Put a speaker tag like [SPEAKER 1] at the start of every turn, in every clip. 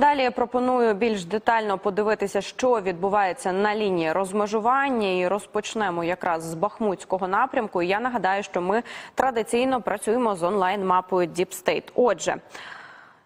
[SPEAKER 1] Далі я пропоную більш детально подивитися, що відбувається на лінії розмежування, і розпочнемо якраз з Бахмутського напрямку. Я нагадаю, що ми традиційно працюємо з онлайн мапою Діпстейт. Отже.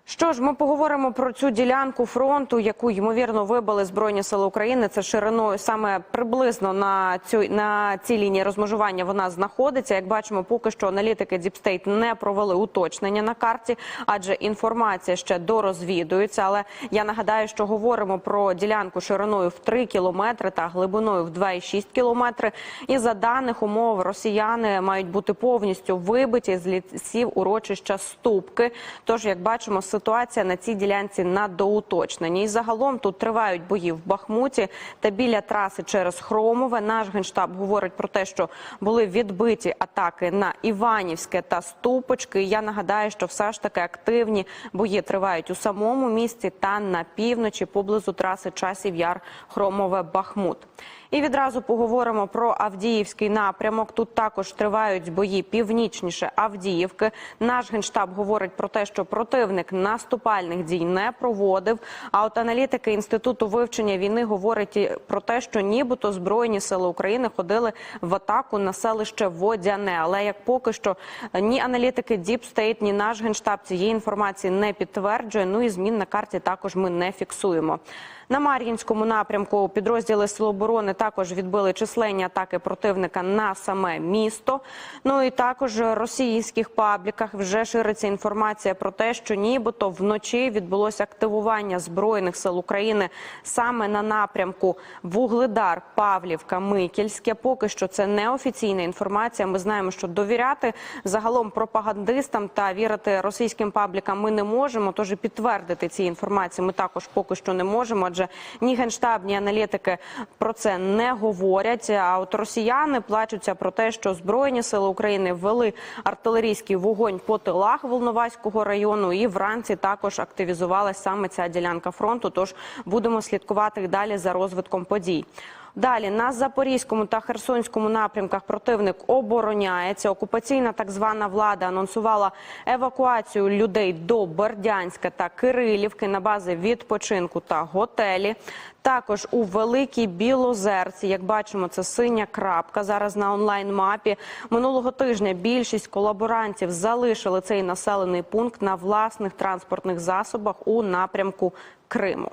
[SPEAKER 1] Що ж, ми поговоримо про цю ділянку фронту, яку ймовірно вибили збройні сили України. Це шириною саме приблизно на цю на цій лінії розмежування вона знаходиться. Як бачимо, поки що аналітики State не провели уточнення на карті, адже інформація ще дорозвідується. Але я нагадаю, що говоримо про ділянку шириною в 3 кілометри та глибиною в 2,6 кілометри. І за даних умов росіяни мають бути повністю вибиті з лісів урочища Ступки. Тож, як бачимо, ситуація на цій ділянці на доуточненні. І загалом тут тривають бої в Бахмуті та біля траси через Хромове. Наш генштаб говорить про те, що були відбиті атаки на Іванівське та Ступочки. Я нагадаю, що все ж таки активні бої тривають у самому місті та на півночі поблизу траси Часів Яр Хромове Бахмут. І відразу поговоримо про Авдіївський напрямок. Тут також тривають бої північніше Авдіївки. Наш генштаб говорить про те, що противник наступальних дій не проводив. А от аналітики інституту вивчення війни говорять про те, що нібито збройні сили України ходили в атаку на селище Водяне. Але як поки що ні аналітики Deep State, ні наш генштаб цієї інформації не підтверджує. Ну і змін на карті також ми не фіксуємо. На Мар'їнському напрямку підрозділи Сил оборони також відбили численні атаки противника на саме місто. Ну і також в російських пабліках вже шириться інформація про те, що нібито вночі відбулося активування збройних сил України саме на напрямку Вугледар, Павлівка, Микільське. Поки що це неофіційна інформація. Ми знаємо, що довіряти загалом пропагандистам та вірити російським паблікам ми не можемо. Тож і підтвердити ці інформації ми також поки що не можемо. Адже ні генштаб, ні аналітики про це не говорять. А от росіяни плачуться про те, що збройні сили України ввели артилерійський вогонь по тилах Волноваського району, і вранці також активізувалась саме ця ділянка фронту. Тож будемо слідкувати далі за розвитком подій. Далі на Запорізькому та Херсонському напрямках противник обороняється. Окупаційна так звана влада анонсувала евакуацію людей до Бердянська та Кирилівки на бази відпочинку та готелі. Також у Великій Білозерці, як бачимо, це синя крапка. Зараз на онлайн мапі минулого тижня більшість колаборантів залишили цей населений пункт на власних транспортних засобах у напрямку Криму.